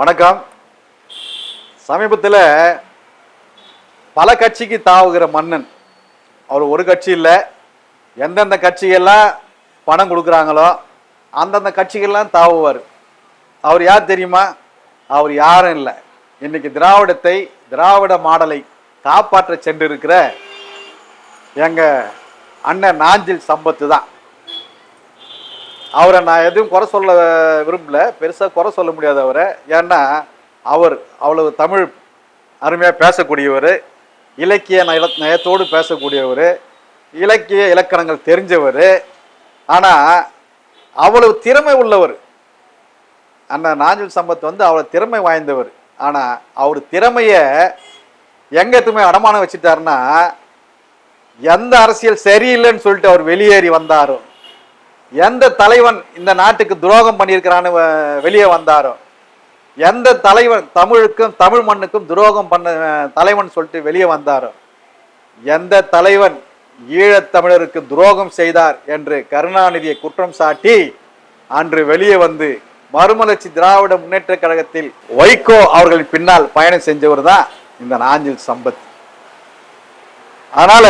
வணக்கம். சமீபத்தில் பல கட்சிக்கு தாவுகிற மன்னன். அவர் ஒரு கட்சி இல்லை. எந்தெந்த கட்சிகள்லாம் பணம் கொடுக்குறாங்களோ அந்தந்த கட்சிகள்லாம் தாவுவார். அவர் யார் தெரியுமா? அவர் யாரும் இல்லை. இன்னைக்கு திராவிடத்தை திராவிட மாடலை காப்பாற்ற சென்றிருக்கிற எங்கள் அண்ணன் நாஞ்சில் சம்பத்து தான். அவரை நான் எதுவும் குறை சொல்ல விரும்பல. பெருசாக குறை சொல்ல முடியாது அவரை. ஏன்னா அவர் அவ்வளவு தமிழ் அருமையாக பேசக்கூடியவர். இலக்கிய நய- நயத்தோடு பேசக்கூடியவர். இலக்கிய இலக்கணங்கள் தெரிஞ்சவர். ஆனால் அவ்வளவு திறமை உள்ளவர். அண்ணன் நாஞ்சில் சம்பத் வந்து அவ்வளோ திறமை வாய்ந்தவர். ஆனால் அவர் திறமையை எங்க எத்துமே அடமானம் வச்சுட்டாருன்னா எந்த அரசியல் சரியில்லைன்னு சொல்லிட்டு அவர் வெளியேறி வந்தாரோ. எந்த தலைவன் இந்த நாட்டுக்கு துரோகம் பண்ணியிருக்கிறான்னு வ- வெளியே வந்தாரோ? எந்த தலைவன் தமிழுக்கும் தமிழ் மண்ணுக்கும் துரோகம் பண்ண தலைவன் சொல்லிட்டு வெளியே வந்தாரோ? எந்த தலைவன் ஈழத்தமிழருக்கு துரோகம் செய்தார் என்று கருணாநிதியை குற்றம் சாட்டி அன்று வெளியே வந்து மறுமலர்ச்சி திராவிட முன்னேற்ற கழகத்தில் வைகோ அவர்களின் பின்னால் பயணம் செஞ்சவர் தான் இந்த நாஞ்சில் சம்பத். அதனால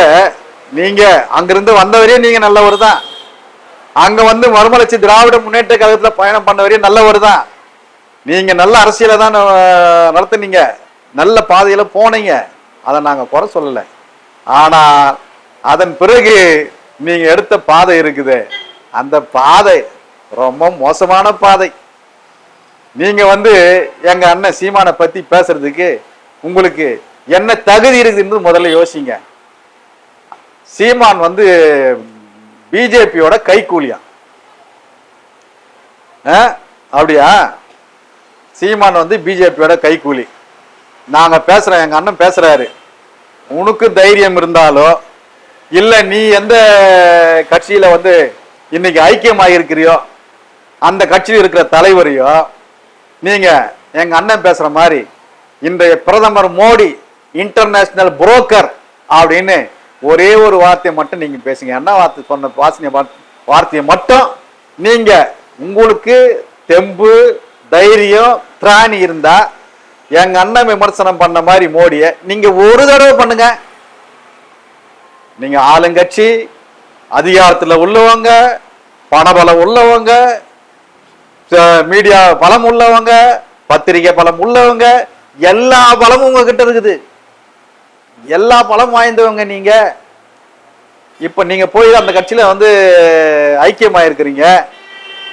நீங்க அங்கிருந்து வந்தவரே நீங்க நல்லவர் தான். அங்க வந்து மறுமலர்ச்சி திராவிட முன்னேற்ற கழகத்துல பயணம் பண்ணவரே நல்லவர் தான் நீங்க நல்ல அரசியலை தான் நடத்துனீங்க. நல்ல பாதையில போனீங்க. அதை நாங்க குறை சொல்லல. ஆனா அதன் பிறகு நீங்க எடுத்த பாதை இருக்குது. அந்த பாதை ரொம்ப மோசமான பாதை. நீங்க வந்து எங்க அண்ணன் சீமானை பத்தி பேசுறதுக்கு உங்களுக்கு என்ன தகுதி இருக்குன்னு முதல்ல யோசிங்க. சீமான் வந்து பிஜேபியோட கைக்கூலியா ஆ? அப்படியா? சீமான் வந்து பிஜேபியோட கைக்கூலி நாங்க பேசுறோம் எங்க அண்ணன் பேசுறாரு. உனக்கு தைரியம் இருந்தாலோ இல்ல நீ எந்த கட்சியில வந்து இன்னைக்கு ஐக்கியமாக இருக்கிறியோ அந்த கட்சியில் இருக்கிற தலைவரையோ நீங்க எங்க அண்ணன் பேசுற மாதிரி இன்றைய பிரதமர் மோடி இன்டர்நேஷனல் புரோக்கர் அப்படின்னு ஒரே ஒரு வார்த்தையை மட்டும் நீங்க பேசுங்க. என்ன வார்த்தை சொன்ன வாசனை வார்த்தையை மட்டும் நீங்க உங்களுக்கு தெம்பு தைரியம் திராணி இருந்தா எங்க அண்ணன் விமர்சனம் பண்ண மாதிரி மோடியை நீங்க ஒரு தடவை பண்ணுங்க. நீங்க ஆளுங்கட்சி அதிகாரத்தில் உள்ளவங்க பணபலம் உள்ளவங்க மீடியா பலம் உள்ளவங்க பத்திரிகை பலம் உள்ளவங்க எல்லா பலமும் உங்ககிட்ட இருக்குது. எல்லா பலம் வாய்ந்தவங்க நீங்க. இப்ப நீங்க போய் அந்த கட்சியில வந்து ஐக்கியமாயிருக்கிறீங்க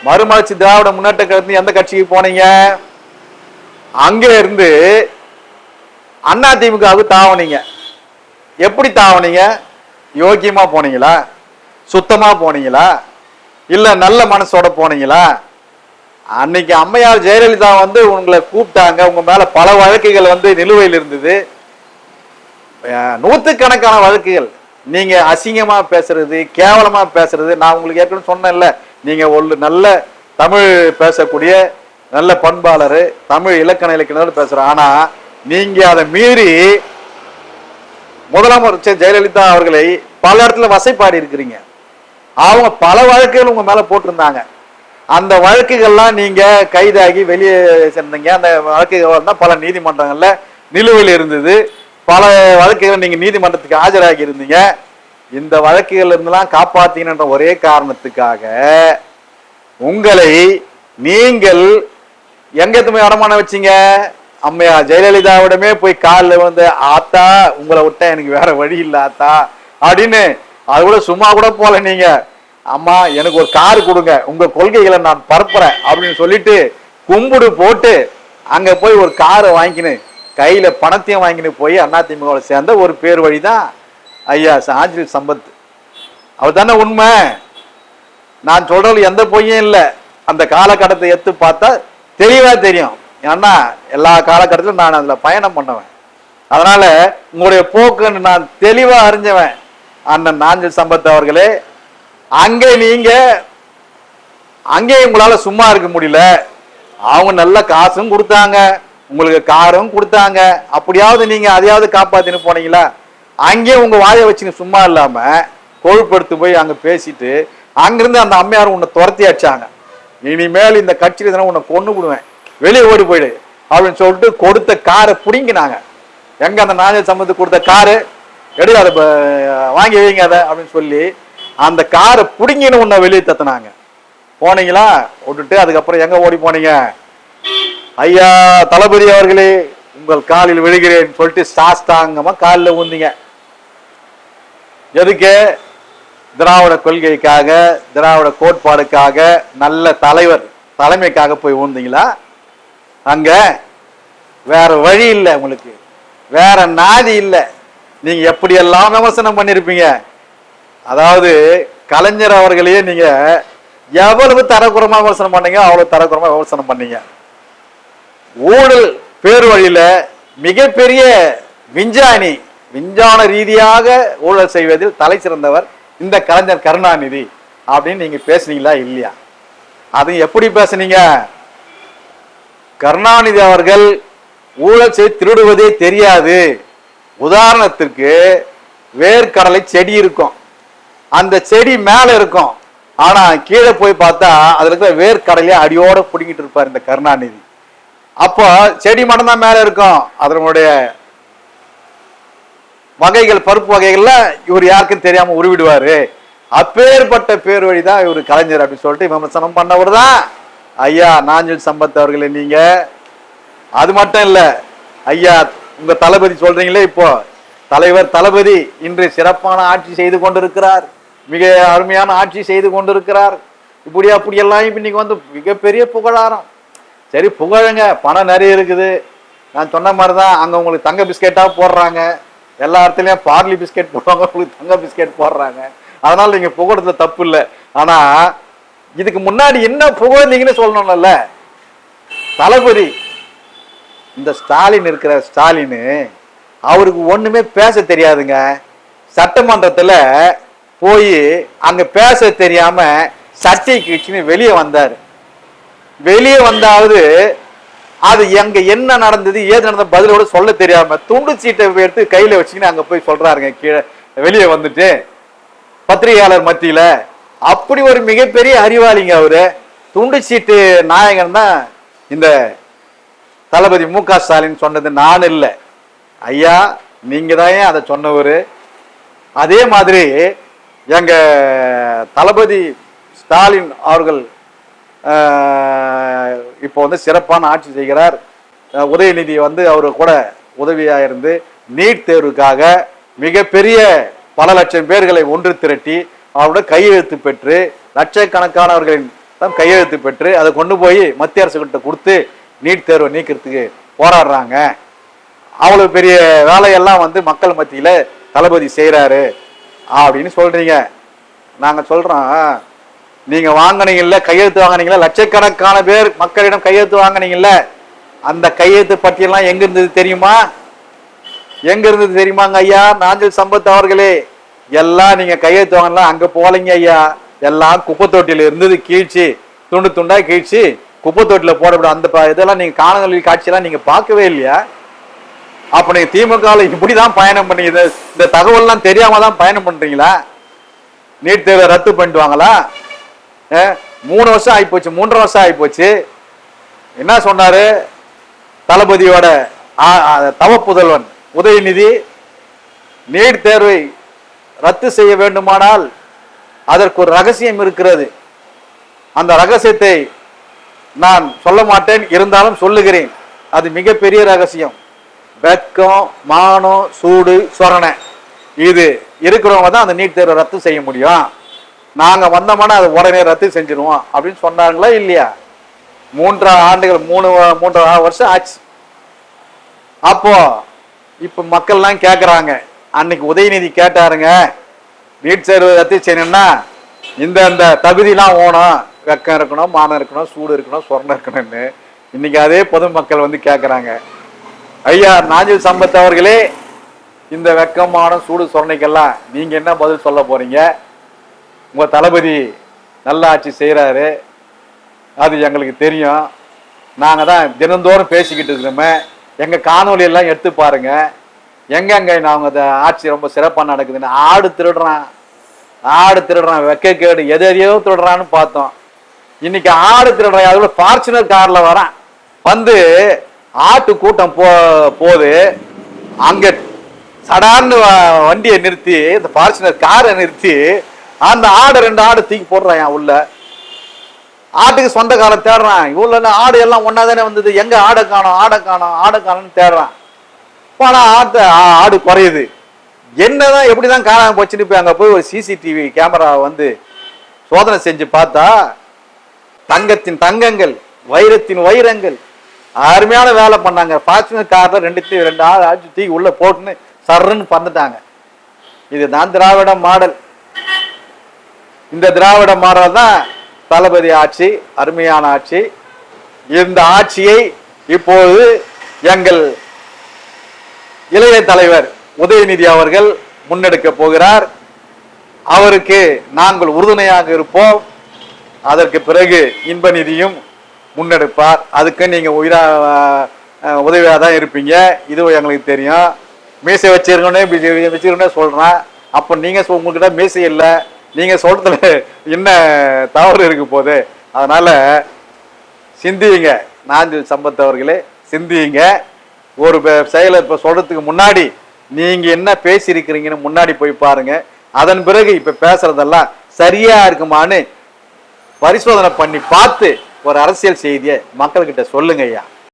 மறுமலர்ச்சி திராவிட முன்னேற்ற கழகத்துல எந்த கட்சிக்கு போனீங்க? அங்க இருந்து அண்ணா திமுகவுக்கு தாவனீங்க. எப்படி தாவனீங்க? யோக்கியமா போனீங்களா? சுத்தமா போனீங்களா? இல்ல நல்ல மனசோட போனீங்களா? அன்னைக்கு அம்மையார் ஜெயலலிதா வந்து உங்களை கூப்பிட்டாங்க. உங்க மேல பல வழக்குகள் வந்து நிலுவையில் இருந்தது. நூற்றுக்கணக்கான வழக்குகள். நீங்கள் அசிங்கமாக பேசுறது கேவலமாக பேசுறது நான் உங்களுக்கு ஏற்கனவே சொன்னேன்ல நீங்கள் ஒரு நல்ல தமிழ் பேசக்கூடிய நல்ல பண்பாளர் தமிழ் இலக்கண இலக்கணோடு பேசுகிற ஆனால் நீங்கள் அதை மீறி முதலமைச்சர் ஜெயலலிதா அவர்களை பல இடத்துல வசைப்பாடி இருக்கிறீங்க. அவங்க பல வழக்குகள் உங்கள் மேலே போட்டிருந்தாங்க. அந்த வழக்குகள்லாம் நீங்கள் கைதாகி வெளியே சேர்ந்தீங்க அந்த வழக்குகள் தான் பல நீதிமன்றங்களில் நிலுவையில் இருந்தது. பல வழக்குகள் நீங்க நீதிமன்றத்துக்கு ஆஜராகி இருந்தீங்க. இந்த வழக்குகள் இருந்தெல்லாம் காப்பாத்தீங்கன்ற ஒரே காரணத்துக்காக உங்களை நீங்கள் எங்க எத்துமே அடமான வச்சீங்க? அம்மையா ஜெயலலிதாவிடமே போய் காலில் வந்து ஆத்தா உங்களை விட்டா எனக்கு வேற வழி இல்லை ஆத்தா அப்படின்னு. அது கூட சும்மா கூட போல நீங்க. அம்மா எனக்கு ஒரு கார் கொடுங்க. உங்க கொள்கைகளை நான் பரப்புறேன் அப்படின்னு சொல்லிட்டு கும்பிடு போட்டு அங்க போய் ஒரு காரை வாங்கிக்கினு கையில் பணத்தையும் வாங்கிட்டு போய் அதிமுகவில் சேர்ந்த ஒரு பேர் வழி தான் ஐயா சாஞ்சில் சம்பத். அவர் தானே உண்மை? நான் சொல்கிறது எந்த பொய்யும் இல்லை. அந்த காலகட்டத்தை எடுத்து பார்த்தா தெளிவாக தெரியும். ஏன்னா எல்லா காலகட்டத்திலும் நான் அதில் பயணம் பண்ணுவேன். அதனால் உங்களுடைய போக்குன்னு நான் தெளிவாக அறிஞ்சவன். அண்ணன் நாஞ்சில் சம்பத் அவர்களே அங்கே நீங்கள் அங்கே உங்களால் சும்மா இருக்க முடியல. அவங்க நல்ல காசும் கொடுத்தாங்க. உங்களுக்கு காரும் கொடுத்தாங்க. அப்படியாவது நீங்க அதையாவது காப்பாத்தின்னு போனீங்களா? அங்கேயே உங்க வாயை வச்சுன்னு சும்மா இல்லாம கொழுப்படுத்து போய் அங்க பேசிட்டு அங்கிருந்து அந்த அம்மையார் உன்னை துரத்தி அடிச்சாங்க. இனிமேல் இந்த கட்சியில தானே உன்னை கொண்டு விடுவேன். வெளியே ஓடி போயிடு அப்படின்னு சொல்லிட்டு கொடுத்த காரை பிடிங்கினாங்க. எங்க அந்த நாஞ்சல் சம்பந்தத்துக்கு கொடுத்த காரு? எடு அதை வாங்கி வைங்க அதை அப்படின்னு சொல்லி அந்த காரை பிடுங்கின்னு உன்னை வெளியே தத்துனாங்க. போனீங்களா? விட்டுட்டு அதுக்கப்புறம் எங்க ஓடி போனீங்க? ஐயா தளபதி அவர்களே உங்கள் காலில் விழுகிறேன் சொல்லிட்டு சாஸ்தாங்கமா காலில் ஊந்தீங்க. எதுக்கு? திராவிட கொள்கைக்காக திராவிட கோட்பாடுக்காக நல்ல தலைவர் தலைமைக்காக போய் ஊந்தீங்களா? அங்க வேற வழி இல்லை உங்களுக்கு. வேற நாதி இல்லை. நீங்க எப்படியெல்லாம் விமர்சனம் பண்ணிருப்பீங்க? அதாவது கலைஞர் அவர்களையே நீங்க எவ்வளவு தரக்குறமா விமர்சனம் பண்ணீங்க அவ்வளவு தரக்குறமா விமர்சனம் பண்ணீங்க. ஊழல் பேர் வழியில மிகப்பெரிய விஞ்ஞானி விஞ்ஞான ரீதியாக ஊழல் செய்வதில் தலை சிறந்தவர் இந்த கலைஞர் கருணாநிதி அப்படின்னு நீங்க பேசுனீங்களா இல்லையா? அது எப்படி பேசுனீங்க? கருணாநிதி அவர்கள் ஊழல் செய்து திருடுவதே தெரியாது. உதாரணத்திற்கு வேர்க்கடலை செடி இருக்கும். அந்த செடி மேல இருக்கும். ஆனா கீழே போய் பார்த்தா அதுல இருக்கிற வேர்க்கடலையே அடியோட பிடிங்கிட்டு இருப்பார் இந்த கருணாநிதி. அப்போ செடி மட்டும்தான் மேலே இருக்கும். அதனுடைய வகைகள் பருப்பு வகைகள்ல இவர் யாருக்கும் தெரியாம உருவிடுவாரு. அப்பேற்பட்ட பேர் வழிதான் இவர் கலைஞர் அப்படின்னு சொல்லிட்டு விமர்சனம் பண்ணவர் தான் ஐயா நாஞ்சல் சம்பத் அவர்களே நீங்க. அது மட்டும் இல்ல ஐயா உங்க தளபதி சொல்றீங்களே இப்போ தலைவர் தளபதி இன்று சிறப்பான ஆட்சி செய்து கொண்டிருக்கிறார். மிக அருமையான ஆட்சி செய்து கொண்டிருக்கிறார். இப்படி அப்படியெல்லாம் இப்ப இன்னைக்கு வந்து மிகப்பெரிய புகழாரம். சரி புகழுங்க. பணம் நிறைய இருக்குது. நான் சொன்ன மாதிரி தான் அங்கே உங்களுக்கு தங்க பிஸ்கெட்டாக போடுறாங்க. எல்லா இடத்துலையும் பார்லி பிஸ்கெட் போடுவாங்க. உங்களுக்கு தங்க பிஸ்கெட் போடுறாங்க. அதனால் நீங்கள் புகழத்துல தப்பு இல்லை. ஆனால் இதுக்கு முன்னாடி என்ன புகழ்ந்தீங்கன்னு சொல்லணும்ல தளபதி இந்த ஸ்டாலின் இருக்கிற ஸ்டாலின் அவருக்கு ஒன்றுமே பேச தெரியாதுங்க. சட்டமன்றத்தில் போய் அங்கே பேச தெரியாமல் சட்டை கட்சின்னு வெளியே வந்தார். வெளியே வந்தாவது அது எங்க என்ன நடந்தது ஏது நடந்த பதிலோட சொல்ல தெரியாம துண்டு சீட்டை எடுத்து கையில வச்சுக்கின்னு அங்க போய் சொல்றாருங்க கீழே வெளியே வந்துட்டு. பத்திரிகையாளர் மத்தியில. அப்படி ஒரு மிகப்பெரிய அறிவாளிங்க அவரு. துண்டு சீட்டு நாயகன் தான் இந்த தளபதி மு க ஸ்டாலின் சொன்னது நான் இல்லை. ஐயா நீங்க தான் ஏன் அதை சொன்னவர்? அதே மாதிரி எங்க தளபதி ஸ்டாலின் அவர்கள் இப்போ வந்து சிறப்பான ஆட்சி செய்கிறார். உதயநிதி வந்து அவர் கூட உதவியாக இருந்து நீட் தேர்வுக்காக மிகப்பெரிய பல லட்சம் பேர்களை ஒன்று திரட்டி அவரோட கையெழுத்து பெற்று லட்சக்கணக்கானவர்களின் தான் கையெழுத்து பெற்று அதை கொண்டு போய் மத்திய அரசு கிட்ட கொடுத்து நீட் தேர்வை நீக்கிறதுக்கு போராடுறாங்க. அவ்வளவு பெரிய வேலையெல்லாம் வந்து மக்கள் மத்தியில தளபதி செய்கிறாரு அப்படின்னு சொல்றீங்க. நாங்கள் சொல்றோம் நீங்க வாங்கினீங்கல்ல கையெழுத்து வாங்குனீங்கல்ல லட்சக்கணக்கான பேர் மக்களிடம் கையெழுத்து வாங்கினீங்கல்ல அந்த கையெழுத்து பட்டியலாம் எங்க இருந்தது தெரியுமா? எங்க இருந்தது தெரியுமாங்க ஐயா? நாஞ்சல் சம்பத் அவர்களே எல்லாம் நீங்க கையெழுத்து வாங்கலாம் அங்க போலீங்க ஐயா. எல்லாம் குப்பை தொட்டியில இருந்தது கீழ்ச்சி துண்டு துண்டா கீழ்ச்சி குப்பை தொட்டில போடப்படும் அந்த ப- இதெல்லாம் நீங்க காணொலி காட்சியெல்லாம் நீங்க பார்க்கவே இல்லையா? அப்ப நீங்க திமுகவில் இப்படிதான் பயணம் பண்ணீங்க. இந்த தகவல்லாம் தெரியாம தான் பயணம் பண்றீங்களா? நீட் தேர்வை ரத்து பண்ணிட்டு வாங்களா? மூணு வருஷம் ஆகிப்போச்சு மூன்றரை வருஷம் ஆகிப்போச்சு. என்ன சொன்னாரு? தளபதியோட தவ புதல்வன் உதயநிதி நீட் தேர்வை ரத்து செய்ய வேண்டுமானால் அதற்கு ஒரு ரகசியம் இருக்கிறது. அந்த ரகசியத்தை நான் சொல்ல மாட்டேன் இருந்தாலும் சொல்லுகிறேன். அது மிகப்பெரிய ரகசியம். வெக்கம் மானம் சூடு சொரணை. இது இருக்கிறவங்க தான் அந்த நீட் தேர்வை ரத்து செய்ய முடியும். நாங்கள் வந்தோம்னா அது உடனே ரத்து செஞ்சிருவோம். அப்படின்னு சொன்னாங்களா இல்லையா? மூன்றரை ஆண்டுகள் மூணு மூன்றரை வருஷம் ஆச்சு. அப்போ இப்போ மக்கள்லாம் கேட்குறாங்க அன்னைக்கு உதயநிதி கேட்டாருங்க நீட் சேர்வு ரத்து செய்யணும்னா இந்த இந்த தகுதிலாம் ஓணும். வெக்கம் இருக்கணும் மானம் இருக்கணும் சூடு இருக்கணும் சொர்ணம் இருக்கணும்னு. இன்னைக்கு அதே பொதுமக்கள் வந்து கேட்குறாங்க ஐயா நாஞ்சில் சம்பத் அவர்களே இந்த வெக்கமான சூடு சொரணைக்கெல்லாம் நீங்கள் என்ன பதில் சொல்ல போகிறீங்க உங்க தளபதி நல்ல ஆட்சி செய்கிறாரு அது எங்களுக்கு தெரியும். நாங்கள் தான் தினந்தோறும் பேசிக்கிட்டு இருக்கிறோமே. எங்கள் காணொளி எல்லாம் எடுத்து பாருங்க. எங்கெங்க நாங்கள் இந்த ஆட்சி ரொம்ப சிறப்பாக நடக்குதுன்னு ஆடு திருடுறான். ஆடு திருடுறான் வெக்க கேடு எது எதையோ திருடுறான்னு பார்த்தோம். இன்னைக்கு ஆடு திருடுறான். அதோட ஃபார்ச்சுனர் காரில் வரான். வந்து ஆட்டு கூட்டம் போ போது அங்கே சடார்னு வ- வண்டியை நிறுத்தி இந்த ஃபார்ச்சுனர் காரை நிறுத்தி அந்த ஆடு ரெண்டு ஆடு தூக்கி போடுறான் என் உள்ள. ஆட்டுக்கு சொந்தக்காரன் தேடுறான். இவ்வளோ ஆடு எல்லாம் ஒன்றா தானே வந்தது? எங்கே ஆடை காணோம் ஆடை காணோம் ஆடை காணும்னு தேடுறான். ஆனால் ஆட்டு ஆ- ஆடு குறையுது. என்னதான் எப்படிதான் காணாமல் போச்சுன்னு போய் அங்கே போய் ஒரு சிசிடிவி கேமரா வந்து சோதனை செஞ்சு பார்த்தா தங்கத்தின் தங்கங்கள் வைரத்தின் வைரங்கள். அருமையான வேலை பண்ணாங்க. ஃபார்ச்சுனர் காரில் ரெண்டுத்தையும் ரெண்டு ஆள் ஆச்சு தூக்கி உள்ளே போட்டுன்னு சர்ன்னு பறந்துட்டாங்க. இதுதான் திராவிட மாடல். இந்த திராவிட மாடல் தான் தளபதி ஆட்சி அருமையான ஆட்சி. இந்த ஆட்சியை இப்போது எங்கள் இளைய தலைவர் உதயநிதி அவர்கள் முன்னெடுக்க போகிறார். அவருக்கு நாங்கள் உறுதுணையாக இருப்போம். அதற்கு பிறகு இன்ப நிதியும் முன்னெடுப்பார். அதுக்கு நீங்க உயிரா உதவியாக தான் இருப்பீங்க. இது எங்களுக்கு தெரியும். மீசை வச்சிருக்கோன்னே வச்சிருக்கோன்னே சொல்றேன். அப்போ நீங்க சொ- உங்ககிட்ட மீசை இல்லை. நீங்க சொல்றதுல என்ன தவறு இருக்கு போது அதனால சிந்தியுங்க. நாஞ்சில் சம்பத் அவர்களே சிந்தியுங்க. ஒரு செயலை இப்போ சொல்றதுக்கு முன்னாடி நீங்க என்ன பேசியிருக்கிறீங்கன்னு முன்னாடி போய் பாருங்க. அதன் பிறகு இப்ப பேசுறதெல்லாம் சரியா இருக்குமான்னு பரிசோதனை பண்ணி பார்த்து ஒரு அரசியல் செய்தியை மக்கள்கிட்ட சொல்லுங்க ஐயா